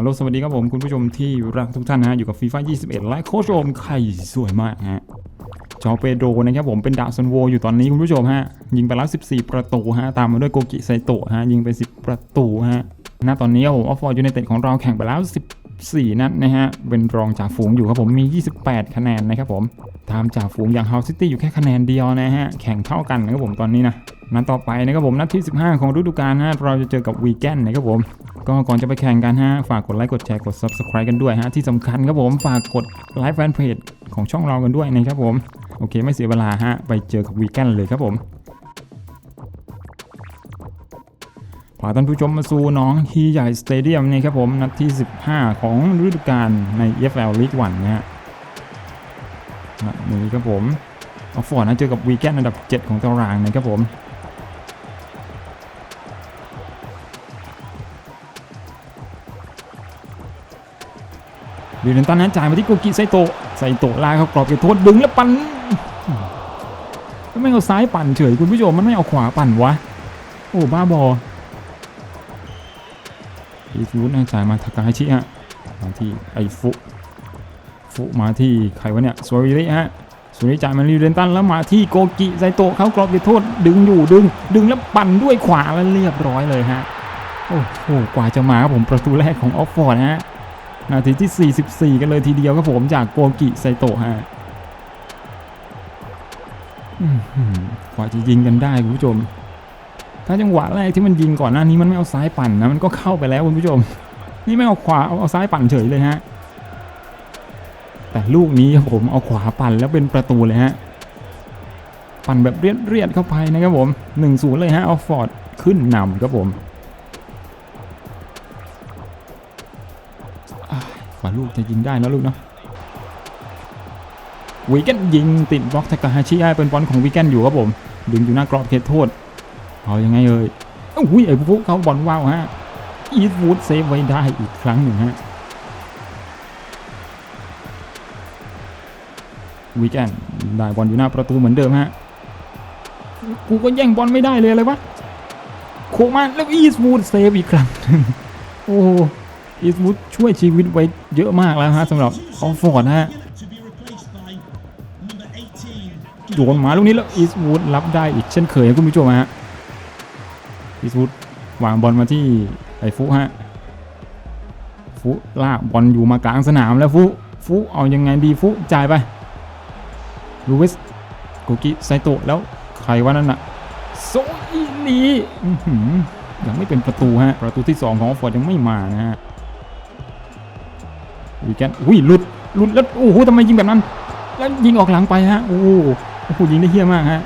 ฮัลโหลสวัสดีครับผมคุณผู้ชมที่รักทุกท่านนะฮะอยู่กับฟีฟ่า21ไลค์โค้ชโอมไข่สวยมากฮะจอเปโดนะครับผมเป็นดาวซันโวอยู่ตอนนี้คุณผู้ชมฮะ ยิงไปแล้ว 14 ประตูฮะ ตามมาด้วยโกกิไซโตะฮะ ยิงไป 10 ประตูฮะณตอนนี้ครับผมออฟฟอร์ยูไนเต็ดของเราแข่งไปแล้ว 14 นัดนะฮะ เป็นรองจ่าฝูงอยู่ครับผมมี 28 คะแนนนะครับผมตามจ่าฝูงอย่างเฮาซิตี้อยู่แค่คะแนนเดียวนะฮะ แข่งเท่ากันนะครับผมตอนนี้นะนัดต่อไปนะครับผมนัดที่ 15 ของฤดูกาลฮะเราจะเจอกับวีแกนนะครับผม ก็ก่อนจะไปแข่งกันฮะ ฝากกดไลค์กดแชร์กด Subscribe กันด้วยฮะ ที่สำคัญครับผมฝากกดไลค์แฟนเพจของช่องเรากันด้วยนะครับผม โอเคไม่เสียเวลาฮะ ไปเจอกับวีแกนเลยครับผมพาท่านผู้ชมมาสู่น้องฮีใหญ่สเตเดียมนี่ครับผม นัดที่ 15 ของฤดูกาลใน EFL League 1นะฮะนัดนี้ครับผมออกฟอร์ดนะเจอกับวีแกนอันดับ 7 ของตารางนะครับผม ดิวเลนตันนั้นจ่ายมาที่โกกิไซโตะไซโตะลากเข้ากรอบเขตโทษดึงแล้วปั่นไม่เอาซ้ายปั่นเฉยคุณผู้ชมมันไม่เอาขวาปั่นวะโอ้บ้าบออีฟูดนะจ่ายมาทากาฮิชิฮะมาที่ไอฟุฟุมาที่ใครวะเนี่ยสวาริริฮะสวาริจ่ายมาดิเลนตันแล้วมาที่โกกิไซโตะเขากรอบเขตโทษดึงอยู่ดึง ดึงแล้วปั่นด้วยขวาแล้วเรียบร้อยเลยฮะโอ้โหกว่าจะมาครับผมประตูแรกของออฟฟอร์ดฮะ นาทีที่ 44 กันเลยทีเดียวครับผมจากโกกิไซโตะฮะกว่าจะยิงกันได้คุณผู้ชม ถ้าจังหวะแรกที่มันยิงก่อนหน้านี้มันไม่เอาซ้ายปั่นนะมันก็เข้าไปแล้วคุณผู้ชม นี่ไม่เอาขวาเอาเอาซ้ายปั่นเฉยเลยฮะ แต่ลูกนี้ครับผมเอาขวาปั่นแล้วเป็นประตูเลยฮะ ปั่นแบบเรียดเรียดๆเข้าไปนะครับผม1-0เลยฮะเอาฟอร์ดขึ้นนำครับผม กว่าลูกจะยิงได้นะลูกเนาะวีแกนยิงติดบล็อกทากาฮาชิได้เป็นบอลของวีแกนอยู่ครับผม ดึงอยู่หน้ากรอบเขตโทษ เอายังไงเอ่ยอุ้ยไอ้พวกเขาบอลว้าวฮะอีทวูดเซฟไว้ได้อีกครั้งหนึ่งฮะวีแกนได้บอลอยู่หน้าประตูเหมือนเดิมฮะ กูก็แย่งบอลไม่ได้เลยอะไรวะโคมาแล้วอีทวูดเซฟอีกครั้งหนึ่งโอ้ อีสวูดช่วยชีวิตไว้เยอะมากแล้วฮะสำหรับออฟฟอร์ดฮะโดนมาลูกนี้แล้วอีสวูดรับได้อีกเช่นเคยคุณผู้ชมฮะอีสวูดวางบอลมาที่ไอฟุฮะฟุลากบอลอยู่มากลางสนามแล้วฟุฟุเอายังไงดีฟุจ่ายไปลูวิสโกกิไซโตะแล้วใครวะนั่นน่ะโซอีนียังไม่เป็นประตูฮะ ประตูที่สองของฟฟอร์ดยังไม่มานะฮะ วีแกนอุ้ยหลุดหลุดแล้วโอ้โหทำไมยิงแบบนั้น แล้วยิงออกหลังไปฮะโอ้โหโอ้โหยิงได้เฮี้ยมากฮะ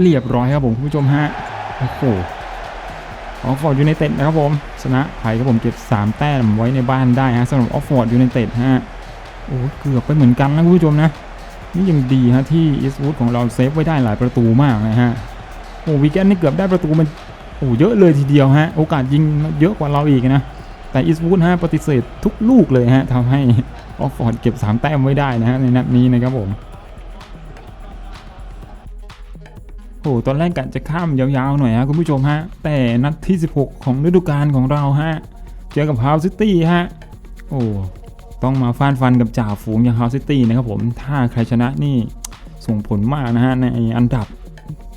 เรียบร้อยครับผมคุณผู้ชมฮะโอ้โหออฟฟอร์ดยูไนเต็ดนะครับผมชนะไผ่ครับผมเก็บ 3 แต้มไว้ในบ้านได้ฮะสำหรับออฟฟอร์ดยูไนเต็ดฮะโอ้เกือบไปเหมือนกันนะคุณผู้ชมนะ นี่ยังดีฮะที่อีสวูดของเราเซฟไว้ได้หลายประตูมากนะฮะโอ้วีแกนนี่เกือบได้ประตูมันโอ้เยอะเลยทีเดียวฮะโอกาสยิงเยอะกว่าเราอีกนะ แต่อีสวูดฮะปฏิเสธทุกลูกเลยฮะทำให้ออฟฟอร์ดเก็บ 3 แต้มไว้ได้นะฮะในนัดนี้นะครับผมโอ้ตอนแรกกะจะข้ามยาวๆหน่อยฮะคุณผู้ชมฮะ แต่นัดที่ 16 ของฤดูกาลของเราฮะ เจอกับฮาวซิตี้ฮะ โอ้ต้องมาฟาดฟันกับจ่าฝูงอย่างฮาวซิตี้นะครับผมถ้าใครชนะนี่ส่งผลมากนะฮะในอันดับ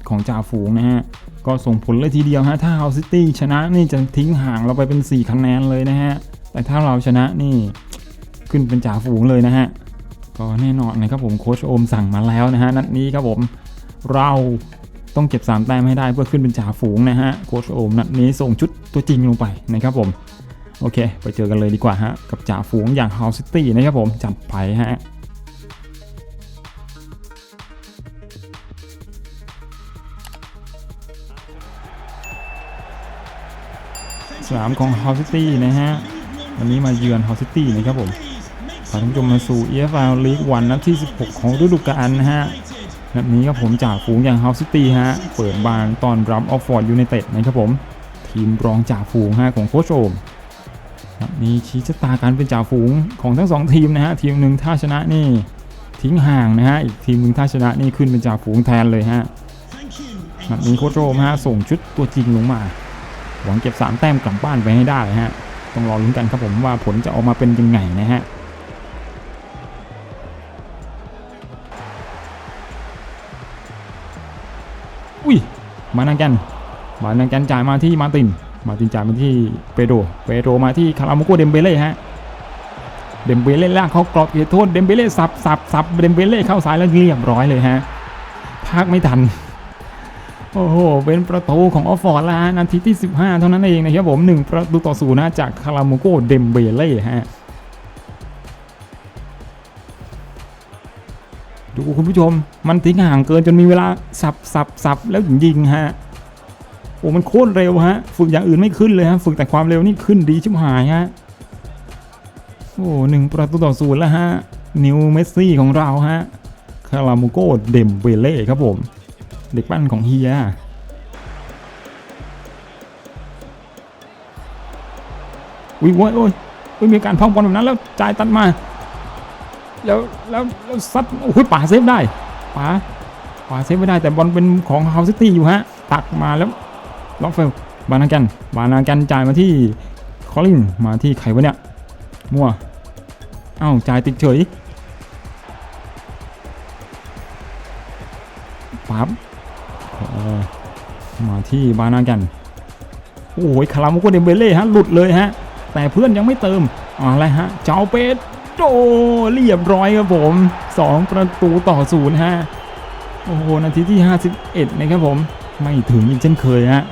ของจ่าฝูงนะฮะ ก็ส่งผลเลยทีเดียวฮะ ถ้าเฮาซิตี้ชนะนี่จะทิ้งห่างเราไปเป็น 4 คะแนนเลยนะฮะ แต่ถ้าเราชนะนี่ขึ้นเป็นจ่าฝูงเลยนะฮะ ก็แน่นอนนะครับผมโค้ชโอมสั่งมาแล้วนะฮะ นัดนี้ครับผมเราต้องเก็บ 3 แต้มให้ได้เพื่อขึ้นเป็นจ่าฝูงนะฮะ โค้ชโอมนัดนี้ส่งชุดตัวจริงลงไปนะครับผม โอเค ไปเจอกันเลยดีกว่าฮะ กับจ่าฝูงอย่างเฮาซิตี้นะครับผมจัดไปฮะ นามของ Hull City นะฮะ วันนี้มาเยือน Hull City นะครับผมขอท่านผู้ชมมาสู่ EFL League 1นัดที่ 16 ของฤดูกาลนะฮะนัดนี้ครับผมจากฝูงอย่าง Hull City ฮะ เปิดบานตอนรับออฟฟอร์ดยูไนเต็ดนะครับผม ทีมรองจ่าฝูงฮะของโค้ชโอมนัดนี้ชี้ชะตาการเป็นจ่าฝูงของทั้งสองทีมนะฮะ ทีมหนึ่งถ้าชนะนี่ทิ้งห่างนะฮะ อีกทีมหนึ่งถ้าชนะนี่ขึ้นเป็นจ่าฝูงแทนเลยฮะนัดนี้โค้ชโอมฮะส่งชุดตัวจริงลงมา หวังเก็บ3แต้มกลับบ้านไปให้ได้ฮะต้องรอลุ้นกันครับผมว่าผลจะออกมาเป็นยังไงนะฮะอุ้ยมานังกันมานังกันจ่ายมาที่มาติน มาตินจ่ายมาที่เปโดเปโดมาที่คาราโมโกเดมเบเล่ฮะเดมเบเล่ล่ากเขากรอบเขตโทษเดมเบเล่สับสับสับเดมเบเล่เข้าซ้ายแล้วเรียบร้อยเลยฮะพากไม่ทัน โอ้โห เป็นประตูของออฟฟอร์ดแล้วฮะ นาทีที่ 15 เท่านั้นเองนะครับผม 1 ประตูต่อศูนย์นะจากคาราโมโกเดมเบเล่ฮะ ดูคุณผู้ชม มันทิ้งห่างเกินจนมีเวลาสับสับสับแล้วยิงฮะ โอ้ มันโคตรเร็วฮะ ฝึกอย่างอื่นไม่ขึ้นเลยฮะ ฝึกแต่ความเร็วนี่ขึ้นดีชิบหายฮะ โอ้หนึ่งประตูต่อศูนย์แล้วฮะ นิวเมสซี่ของเราฮะ คาราโมโกเดมเบเล่ครับผม เด็กปั้นของเฮียวิวโว้ยโอ้ยโอ้ยมีการพังบอลแบบนั้นแล้วจ่ายตัดมา แล้วแล้วแล้วซัดโอ้ยป่าเซฟได้ป่าป่าเซฟไม่ได้แต่บอลเป็นของเฮาซิตี้อยู่ฮะ ตักมาแล้วล็อกเฟลบานากันบานากันจ่ายมาที่คอลินมาที่ใครวะเนี่ยมั่วเอ้าจ่ายติดเฉย ที่บานากัน โอ้ยคาราโมโกเดมเบเล่ฮะหลุดเลยฮะ แต่เพื่อนยังไม่เติมอะไรฮะ เจ้าเป็ดโดเรียบร้อยครับผม 2 ประตูต่อศูนย์ฮะ โอ้โห นาทีที่ 51 นะครับผม ไม่ถึงอีกเช่นเคยฮะ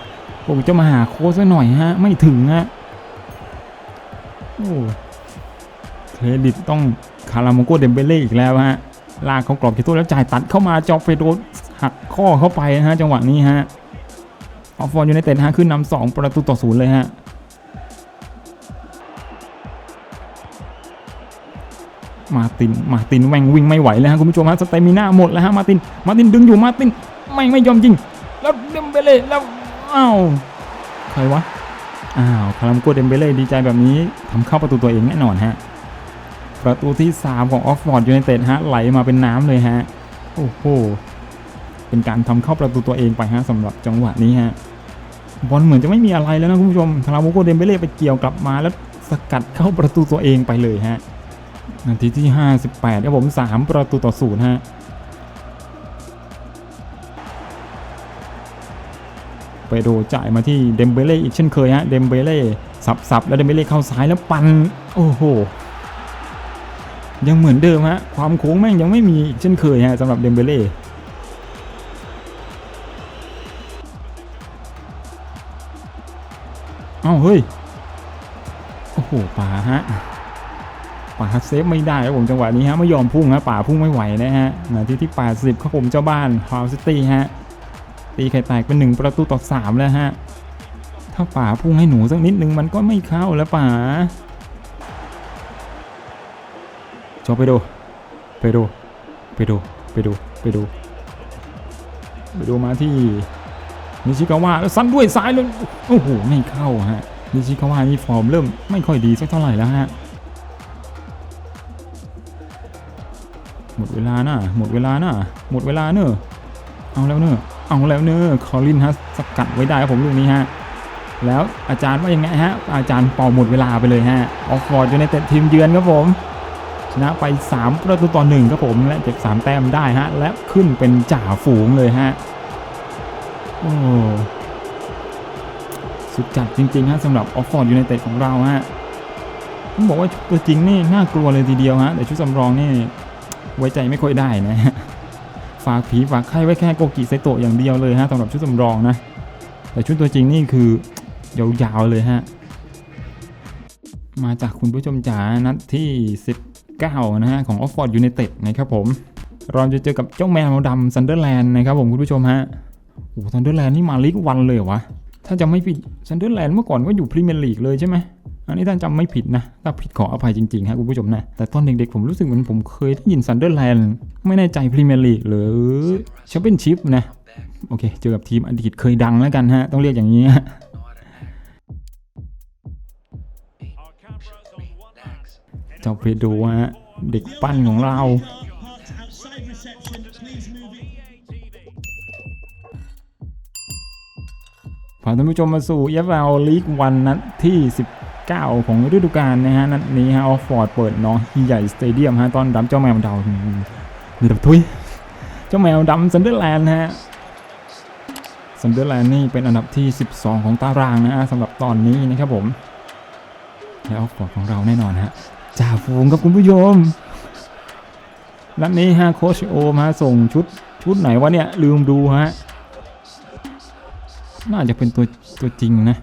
ผมจะมาหาโค้ชหน่อยฮะ ไม่ถึงฮะ โอ้เครดิตต้องคาราโมโกเดมเบเล่อีกแล้วฮะลากเขากรอบเขตโทษแล้วจ่ายตัดเข้ามาจอเฟโดหักข้อเข้าไปนะฮะจังหวะนี้ฮะ ออฟฟอร์ยูไนเต็ดฮะขึ้นนำสองประตูต่อศูนย์เลยฮะมาติน มาตินแหว่งวิ่งไม่ไหวแล้วฮะคุณผู้ชมฮะสเตมิน่าหมดแล้วฮะมาติน มาตินดึงอยู่มาตินไม่ไม่ยอมยิง แล้วเดมเบเล่แล้วอ้าวใครวะอ้าวคารัมโกเดมเบเล่ดีใจแบบนี้ทำเข้าประตูตัวเองแน่นอนฮะประตูที่ 3 ของออฟฟอร์ดยูไนเต็ดฮะไหลมาเป็นน้ำเลยฮะโอ้โหเป็นการทำเข้าประตูตัวเองไปฮะสำหรับจังหวะนี้ฮะ บอลเหมือนจะไม่มีอะไรแล้วนะคุณผู้ชมคาราโมโกเดมเบเล่ไปเกี่ยวกลับมาแล้วสกัดเข้าประตูตัวเองไปเลยฮะ นาทีที่ 58ครับผม 3 ประตูต่อศูนย์ฮะไปโดจ่ายมาที่เดมเบเล่อีกเช่นเคยฮะ เดมเบเล่สับสับแล้วเดมเบเล่เข้าซ้ายแล้วปัน โอ้โห ยังเหมือนเดิมฮะ ความโค้งแม่งยังไม่มีเช่นเคยฮะสำหรับเดมเบเล่ เอ้าเฮ้ย โอ้โหป่าฮะป่าเซฟไม่ได้ครับผมจังหวะนี้ฮะไม่ยอมพุ่งฮะป่าพุ่งไม่ไหวนะฮะนาทีที่ 80ครับผมเจ้าบ้านฮาวซิตี้ฮะตีไข่แตกเป็น1ประตูต่อ3แล้วฮะถ้าป่าพุ่งให้หนูสักนิดนึงมันก็ไม่เข้าแล้วป่าจอไปดูไปดูไปดูไปดูไปดูไปดูมาที่ นิชิกาวะแล้วซันด้วยซ้ายเลยโอ้โหไม่เข้าฮะนิชิกาวะนี่ฟอร์มเริ่มไม่ค่อยดีสักเท่าไหร่แล้วฮะหมดเวลาน่ะหมดเวลาน่ะหมดเวลาเนอะเอาแล้วเนอะเอาแล้วเนอะคอลินฮะสกัดไว้ได้ครับผมลูกนี้ฮะแล้วอาจารย์ว่ายังไงฮะ อาจารย์เป่าหมดเวลาไปเลยฮะ ออฟฟอร์ดอยู่ในเต็ทีมเยือนครับผม ชนะไป 3 ประตูต่อหนึ่งครับผม และเก็บ3แต้มได้ฮะ และขึ้นเป็นจ่าฝูงเลยฮะ สุดจัดจริงๆฮะสำหรับออฟฟอร์ดยูไนเต็ดของเราฮะต้องบอกว่าตัวจริงนี่น่ากลัวเลยทีเดียวฮะแต่ชุดสำรองนี่ไว้ใจไม่ค่อยได้นะฮะฝากผีฝากไข้ไว้แค่โกกิไซโตะอย่างเดียวเลยฮะสำหรับชุดสำรองนะ แต่ชุดตัวจริงนี่คือยาวๆเลยฮะ มาจากคุณผู้ชมจ๋านัดที่ 19 นะฮะ ของออฟฟอร์ดยูไนเต็ดนะครับผม เราจะเจอกับเจ้าแมวดำซันเดอร์แลนด์นะครับผมคุณผู้ชมฮะ โอ้ซันเดอร์แลนด์นี่มาลีกวันเลยเหรอวะ ถ้าจำไม่ผิดซันเดอร์แลนด์เมื่อก่อนก็อยู่พรีเมียร์ลีกเลยใช่ไหมอันนี้ท่านจำไม่ผิดนะ ถ้าผิดขออภัยจริงๆครับคุณผู้ชมนะ แต่ตอนเด็กๆผมรู้สึกเหมือนผมเคยได้ยินซันเดอร์แลนด์ไม่แน่ใจพรีเมียร์ลีกหรือแชมเปี้ยนชิพนะ โอเค เจอกับทีมอดีตเคยดังแล้วกันฮะ ต้องเรียกอย่างนี้ฮะเจ้าเพโดฮะเด็กปั้นของเรา พาท่านผู้ชมมาสู่ EFL League 1นัดที่ 19 ของฤดูกาลนะฮะ นัดนี้ฮะออฟฟอร์ดเปิดน้องใหญ่สเตเดียมฮะตอนรับเจ้าแมวดาวมีดับทุยเจ้าแมวดำซันเดอร์แลนด์ฮะซันเดอร์แลนด์นี่เป็นอันดับที่ 12 ของตารางนะฮะสำหรับตอนนี้นะครับผมและออฟฟอร์ดของเราแน่นอนฮะจ่าฝูงครับคุณผู้ชมนัดนี้ฮะโคชโอมาส่งชุดชุดไหนวะเนี่ยลืมดูฮะ น่าจะเป็นตัวตัวจริงนะ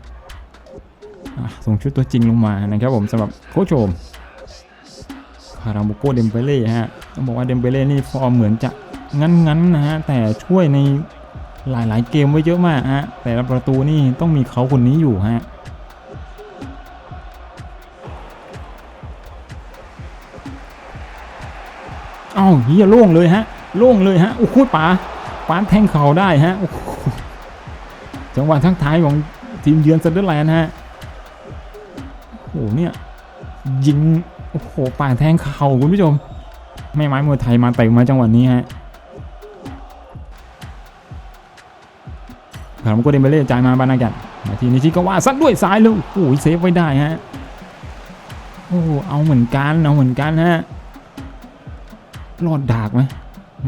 ส่งชุดตัวจริงลงมานะครับผมสำหรับโคชโอมคาราโมโกเดมเบเล่ฮะต้องบอกว่าเดมเบเล่นี่ฟอร์มเหมือนจะงั้นๆนะฮะแต่ช่วยในหลายๆเกมไว้เยอะมากฮะแต่ละประตูนี่ต้องมีเขาคนนี้อยู่ฮะเอ้าเฮียโล่งเลยฮะโล่งเลยฮะโอ้โหป๋าป๋าแทงเข่าได้ฮะโอ้โห จังหวะทั้งท้ายของทีมเยือนเซนเดอร์แลนด์ฮะโอ้โหเนี่ยยิงโอ้โหป่าแทงเข่าคุณผู้ชม ไม่ไม้มวยไทยมาเตะมาจังหวะนี้ฮะขามก็เดมเบเล่จ่ายมาบานากัดมาทีนี้ชิก็ว่าซัดด้วยซ้ายเลยโอ้โหเซฟไว้ได้ฮะโอ้เอาเหมือนกันเอาเหมือนกันฮะรอดดากไหม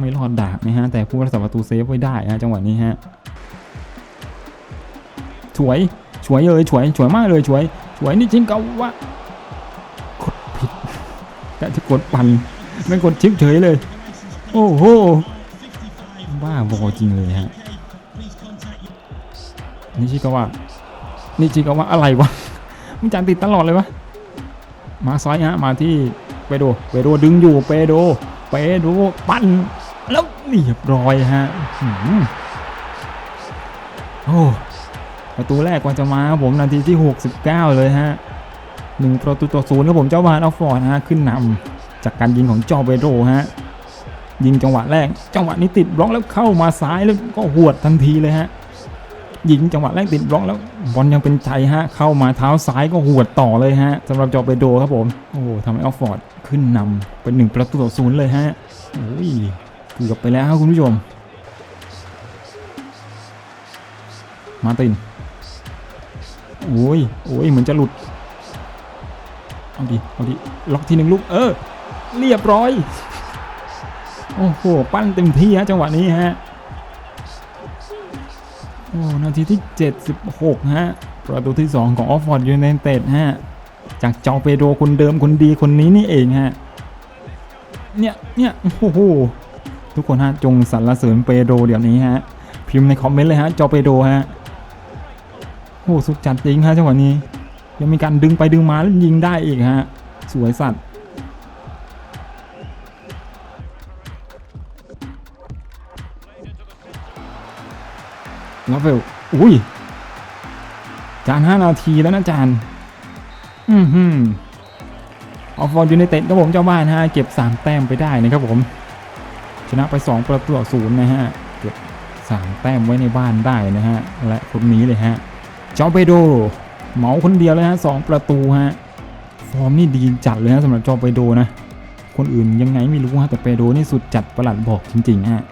ไม่รอดดากนะฮะแต่ผู้รักษาประตูเซฟไว้ได้ฮะจังหวะนี้ฮะ ฉวยฉวยเลยฉวยฉวยมากเลยฉวยฉวยนี่จริงเกาวะกดผิดแต่ที่กดปั่นไม่กดชิปเฉยเลย โอ้โหบ้าบอจริงเลยฮะนี่ชิกาวะนี่ชิกาวะอะไรวะมันจานติดตลอดเลยวะมาซ้ายฮะมาที่เปโดเปโดดึงอยู่เปโดเปโดปั้นแล้วเรียบร้อยฮะโอ้ ประตูแรกกว่าจะมาครับผมนาทีที่ 69 เลยฮะหนึ่งประตูต่อศูนย์ครับผมเจ้าบ้านอัลฟอร์ดฮะขึ้นนำจากการยิงของจอเปโดฮะยิงจังหวะแรก จังหวะนี้ติดบล็อกแล้วเข้ามาซ้ายแล้วก็หวดทันทีเลยฮะยิงจังหวะแรกติดบล็อกแล้วบอลยังเป็นใจฮะเข้ามาเท้าซ้ายก็หวดต่อเลยฮะสำหรับจอเปโดครับผมโอ้โหทำให้อัลฟอร์ดขึ้นนำเป็นหนึ่งประตูต่อศูนย์เลยฮะโอ้ยเกือบไปแล้วครับคุณผู้ชม มาติน โอ้ยโอ้ยเหมือนจะหลุด เอาดิ เอาดิ ล็อกทีหนึ่งลูก เออ เรียบร้อย โอ้โห ปั้นเต็มที่ฮะจังหวะนี้ฮะ โอ้ นาทีที่ 76 ฮะ ประตูที่ 2 ของออฟฟอร์ดยูไนเต็ดฮะ จากจอเปโดคนเดิมคนดีคนนี้นี่เองฮะ เนี่ย เนี่ย โอ้โห ทุกคนฮะ จงสรรเสริญเปโดเดี๋ยวนี้ฮะ พิมพ์ในคอมเมนต์เลยฮะ จอเปโดฮะ โอ้สุดจัดจริงฮะจังหวะนี้ ยังมีการดึงไปดึงมาแล้วยิงได้อีกฮะ สวยสัตว์แล้วเฟลอุ้ย จานห้านาทีแล้วนะจาน อืมฮึออฟฟอร์ดยูไนเต็ดครับผมเจ้าบ้านฮะ เก็บ 3 แต้มไปได้นะครับผม ชนะไป 2 ประตูต่อศูนย์นะฮะ เก็บ 3 แต้มไว้ในบ้านได้นะฮะ และคนนี้เลยฮะ จอเปโดเหมาคนเดียวเลยฮะสองประตูฮะฟอร์มนี่ดีจัดเลยฮะสำหรับจอเปโดนะ คนอื่นยังไงไม่รู้ฮะแต่เปโดนี่สุดจัดประหลัดบอกจริงๆฮะ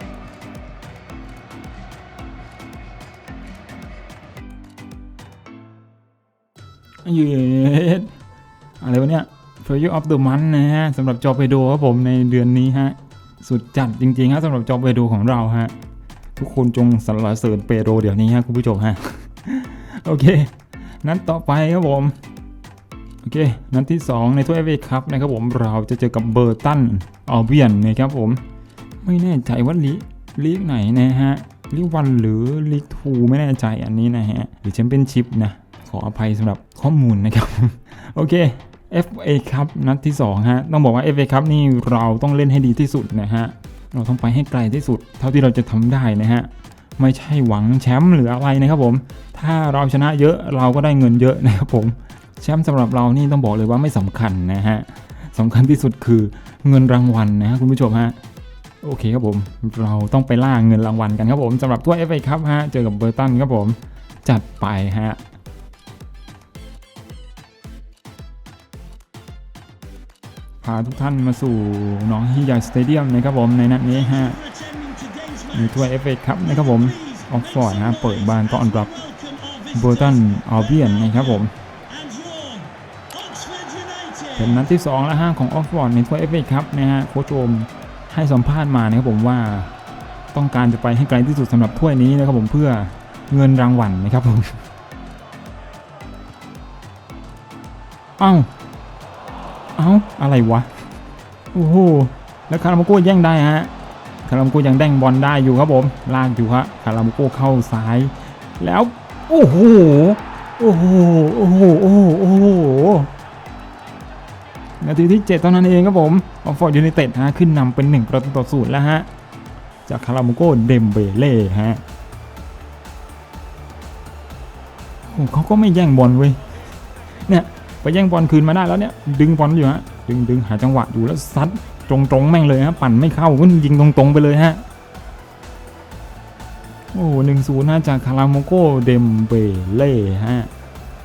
เย็ดอะไรวะเนี่ย f a l u e of the Month นะฮะสำหรับจอเปโดครับผมในเดือนนี้ฮะ สุดจัดจริงๆฮะสำหรับจอเปโดของเราฮะ ทุกคนจงสรรเสริญเปโดเดี๋ยวนี้ฮะคุณผู้ชมฮะ โอเค นัดต่อไปครับผม โอเค นัดที่ 2 ในถ้วยเอฟเอคัพนะครับผมเราจะเจอกับเบอร์ตันอัลเบียนนะครับผม ไม่แน่ใจว่าลีลีกไหนนะฮะลีกวันหรือลีกทูไม่แน่ใจอันนี้นะฮะ หรือแชมเปี้ยนชิพนะ ขออภัยสำหรับข้อมูลนะครับ โอเค FA ครับนัดที่ 2 ฮะ ต้องบอกว่า FA ครับนี่เราต้องเล่นให้ดีที่สุดนะฮะ เราต้องไปให้ไกลที่สุด เท่าที่เราจะทำได้นะฮะ ไม่ใช่หวังแชมป์หรืออะไรนะครับผม ถ้าเราชนะเยอะเราก็ได้เงินเยอะนะครับผมแชมป์สำหรับเรานี่ต้องบอกเลยว่าไม่สำคัญนะฮะสำคัญที่สุดคือเงินรางวัลนะคุณผู้ชมฮะโอเคครับผม เราต้องไปล่าเงินรางวัลกันครับผมสำหรับถ้วย FA ครับฮะเจอกับเบอร์ตันครับผม จัดไปฮะพาทุกท่านมาสู่หน้องฮิยาสเตเดียมนะครับผมในนัดนี้ฮะ ในถ้วยเอฟเอคัพนะครับผมออกฟอร์ดนะเปิดบ้านต้อนรับโบตันออเบียนนะครับผมเป็นนัดที่ 2 และ 5 ของออกฟอร์ดในถ้วยเอฟเอครับนะฮะโค้ชโอมให้สัมภาษณ์มานะครับผมว่าต้องการจะไปให้ไกลที่สุดสำหรับถ้วยนี้นะครับผมเพื่อเงินรางวัลนะครับผมเอ้าเอ้าอะไรวะโอ้โหแล้วคาราโมโก้แย่งได้ฮะ คาราโมโก้ยังแด้งบอลได้อยู่ครับผมลากอยู่ฮะคาราโมโก้เข้าซ้าย แล้วโอ้โหโอ้โหโอ้โหโอ้โหนาทีที่ 7 เท่านั้นเองครับผมออฟฟอร์ดยูไนเต็ดฮะขึ้นนำเป็น 1 ประตูต่อศูนย์แล้วฮะ จากคาราโมโก้เดมเบเล่ฮะโอ้เขาก็ไม่แย่งบอลเว้ยเนี่ยไปแย่งบอลคืนมาได้แล้วเนี่ย ดึงบอลอยู่ฮะดึงดึงหาจังหวะอยู่แล้วซัด ตรงๆแม่งเลยฮะปั่นไม่เข้าก็ยิงตรงๆไปเลยฮะโอ้หนึ่งศูนย์นะจากคาราโมโกเดมเบเล่ฮะ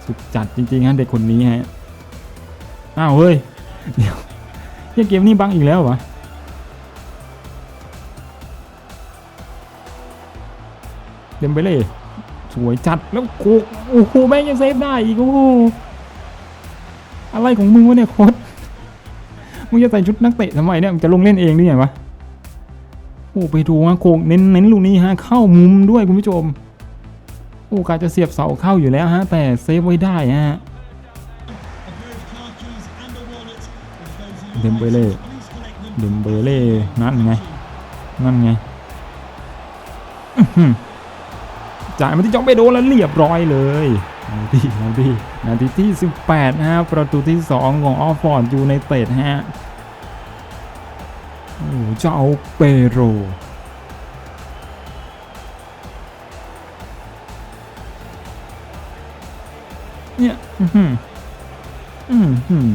สุดจัดจริงๆฮะเด็กคนนี้ฮะอ้าวเฮ้ยเดี๋ยวเกมนี้บังอีกแล้วเหรอเดมเบเล่สวยจัดแล้วโคโอ้โหแม่งยังเซฟได้อีกโอ้โหอะไรของมึงวะเนี่ยโค้ด มึงจะใส่ชุดนักเตะทำไมเนี่ยมึงจะลงเล่นเองหรือไงวะโอ้ไปดูฮะโคกเน้นเน้นลูกนี้ฮะเข้ามุมด้วยคุณผู้ชมโอกาสจะเสียบเสาเข้าอยู่แล้วฮะแต่เซฟไว้ได้ฮะ A pair of car keys and a wallet. If those are your Dembele. items, please collect them เดมเบเล่นั่นไงนั่นไงจ่ายมาที่จองเปโดแล้วเรียบร้อยเลยนาทีนาทีนาทีที่ 18นะฮะประตูที่ 2 ของออฟฟอร์ดยูไนเตดฮะ โอ้โหเจ้าเปโรเนี่ยอื้อหืออื้อหือ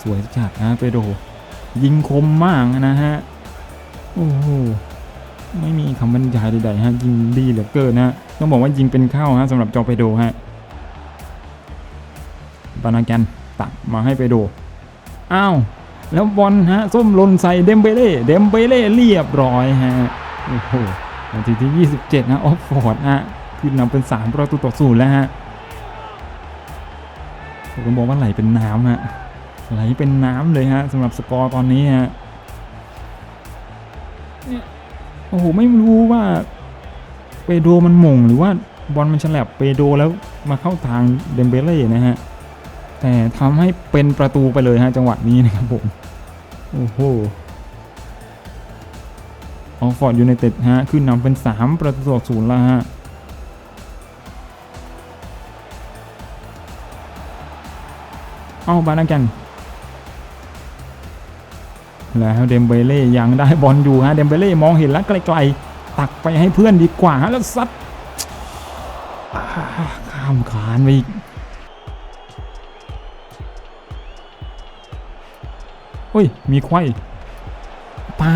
สวยจัดนะเปโรยิงคมมากนะฮะ โอ้โห ไม่มีคำบรรยายใดๆฮะ ยิงดีเหลือเกินนะ ต้องบอกว่ายิงเป็นเข้าฮะสำหรับจอเปโดฮะบานาแกนตักมาให้เปโด อ้าว แล้วบอลฮะส้มลนใส่เดมเบเล่เดมเบเล่เรียบร้อยฮะโอ้โหนาทีที่ 27 นะออฟฟอร์ดฮะขึ้นนำเป็น 3 ประตูต่อศูนย์แล้วฮะผมบอกว่าไหลเป็นน้ำฮะไหลเป็นน้ำเลยฮะสำหรับสกอร์ตอนนี้ฮะโอ้โหไม่รู้ว่าเปโดมันหม่งหรือว่าบอลมันฉลับเปโดแล้วมาเข้าทางเดมเบเล่นะฮะแต่ทำให้เป็นประตูไปเลยฮะจังหวะนี้นะครับผม โอ้โหออฟฟอร์ดยูไนเต็ดฮะ ขึ้นนำเป็น 3 ประตูต่อศูนย์แล้วฮะเอาบานากันแล้วเดมเบเล่ยังได้บอลอยู่ฮะเดมเบเล่มองเห็นแล้วไกลๆ ตักไปให้เพื่อนดีกว่าฮะแล้วซัดข้ามขานไปอีก เฮ้ย มีควายป๋า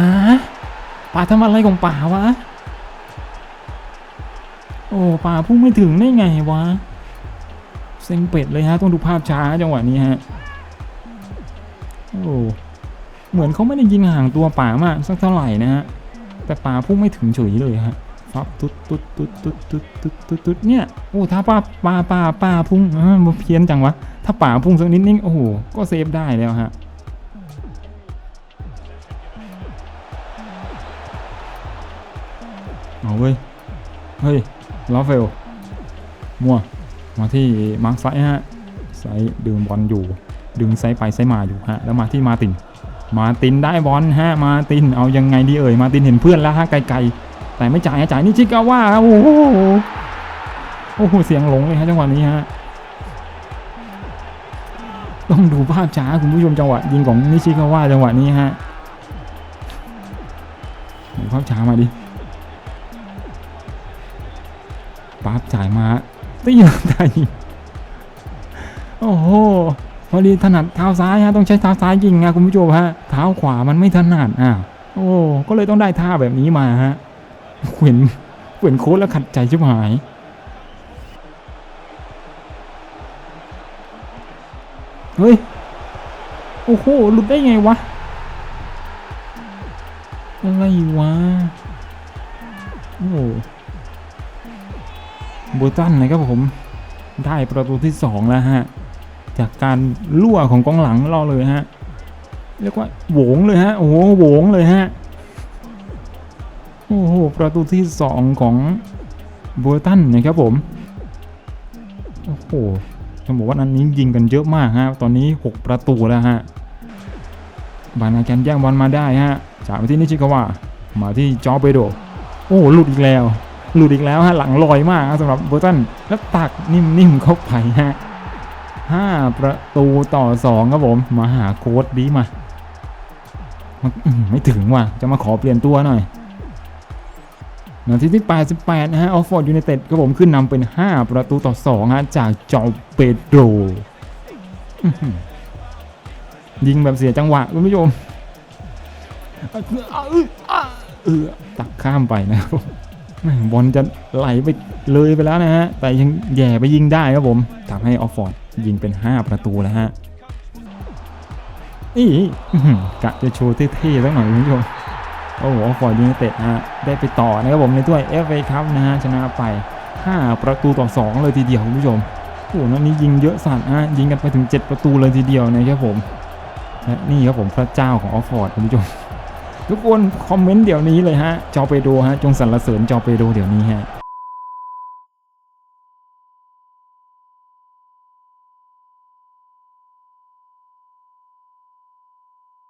ป๋าทำอะไรของป๋าวะ โอ้ป๋าพุ่งไม่ถึงได้ไงวะ เซ็งเป็ดเลยฮะ ต้องดูภาพช้าจังหวะนี้ฮะ โอ้ เหมือนเขาไม่ได้ยิงห่างตัวป่ามากสักเท่าไหร่นะฮะ แต่ป่าพุ่งไม่ถึงเฉยเลยฮะฟับตุ๊ดตุ๊ดตุ๊ดตุ๊ดตุ๊ดตุ๊ดตุ๊ดตุ๊ดเนี่ย โอ้ ถ้าป้าป่าป่าป่าพุ่งมันเพี้ยนจังวะ ถ้าป่าพุ่งสักนิดนึง โอ้โห ก็เซฟได้แล้วฮะ เอาเว้ย เฮ้ยลอเฟลมัวมาที่มาร์คไซฮะ ไซดึงบอลอยู่ ดึงไซไปไซมาอยู่ฮะ แล้วมาที่มาติน มาตินได้บอลฮะ มาติน เอายังไงดีเอ่ย มาตินเห็นเพื่อนแล้วฮะไกลๆ แต่ไม่จ่ายจ่ายนี่ชิกาว่าครับโอ้โห โอ้โห เสียงหลงเลยฮะจังหวะนี้ฮะ ต้องดูภาพช้าคุณผู้ชมจังหวะยิงของนิชิกาว่าจังหวะนี้ฮะดูภาพช้ามาดิ จ่ายมาตีหลังได้ยิงโอ้โหพอดีถนัดเท้าซ้ายฮะต้องใช้เท้าซ้ายยิงนะคุณผู้ชมฮะเท้าขวามันไม่ถนัดอะโอ้ก็เลยต้องได้ท่าแบบนี้มาฮะเห็นเห็นโค้ดแล้วขัดใจชิบหายเฮ้ยโอ้โหหลุดได้ไงวะอะไรวะโอ้ บตันนะครับผมได้ประตูที่ 2 แล้วฮะ จากการลั่วของกองหลังเราเลยฮะ เรียกว่าโหวงเลยฮะ โอ้โหโหวงเลยฮะ โอ้โห ประตูที่ 2 ของบอร์ตันนะครับผม โอ้โหต้องบอกว่านันนี้ยิงกันเยอะมากฮะ ตอนนี้ 6 ประตูแล้วฮะ บานาแกนแย่งบอลมาได้ฮะ จากไปที่นิชิกาวะมาที่จอเปโด โอ้โหหลุดอีกแล้ว หลุดอีกแล้วฮะหลังลอยมากสำหรับเบอร์ตันแล้วตักนิ่มๆเข้าไปฮะห้าประตูต่อสองครับผม มาหาโค้ดดีมา ไม่ถึงว่ะ จะมาขอเปลี่ยนตัวหน่อยนาทีที่ 88 นะฮะ ออฟฟอร์ดยูไนเต็ดครับผมขึ้นนำเป็น 5 ประตูต่อ2ฮะ จากจอเปโดรยิงแบบเสียจังหวะคุณผู้ชมตักข้ามไปนะครับ บอลจะไหลไปเลยไปแล้วนะฮะ แต่ยังแย่ไปยิงได้ครับผมทำให้ออฟฟอร์ดยิงเป็น 5 ประตูแล้วฮะอีกะจะโชว์เท่ๆสักหน่อยคุณผู้ชมโอ้โหออฟฟอร์ดยูไนเต็ดนะฮะ ได้ไปต่อนะครับผมในถ้วย FA ครับนะฮะ ชนะไป 5 ประตูต่อ 2 เลยทีเดียวคุณผู้ชมโอ้โหนัดนี้ยิงเยอะสัตว์ฮะยิงกันไปถึง 7 ประตูเลยทีเดียวนะครับผมและนี่ครับผมพระเจ้าของออฟฟอร์ดคุณผู้ชม ทุกคนคอมเมนต์เดี๋ยวนี้เลยฮะจอเปโดฮะจงสรรเสริญจอเปโดเดี๋ยวนี้ฮะ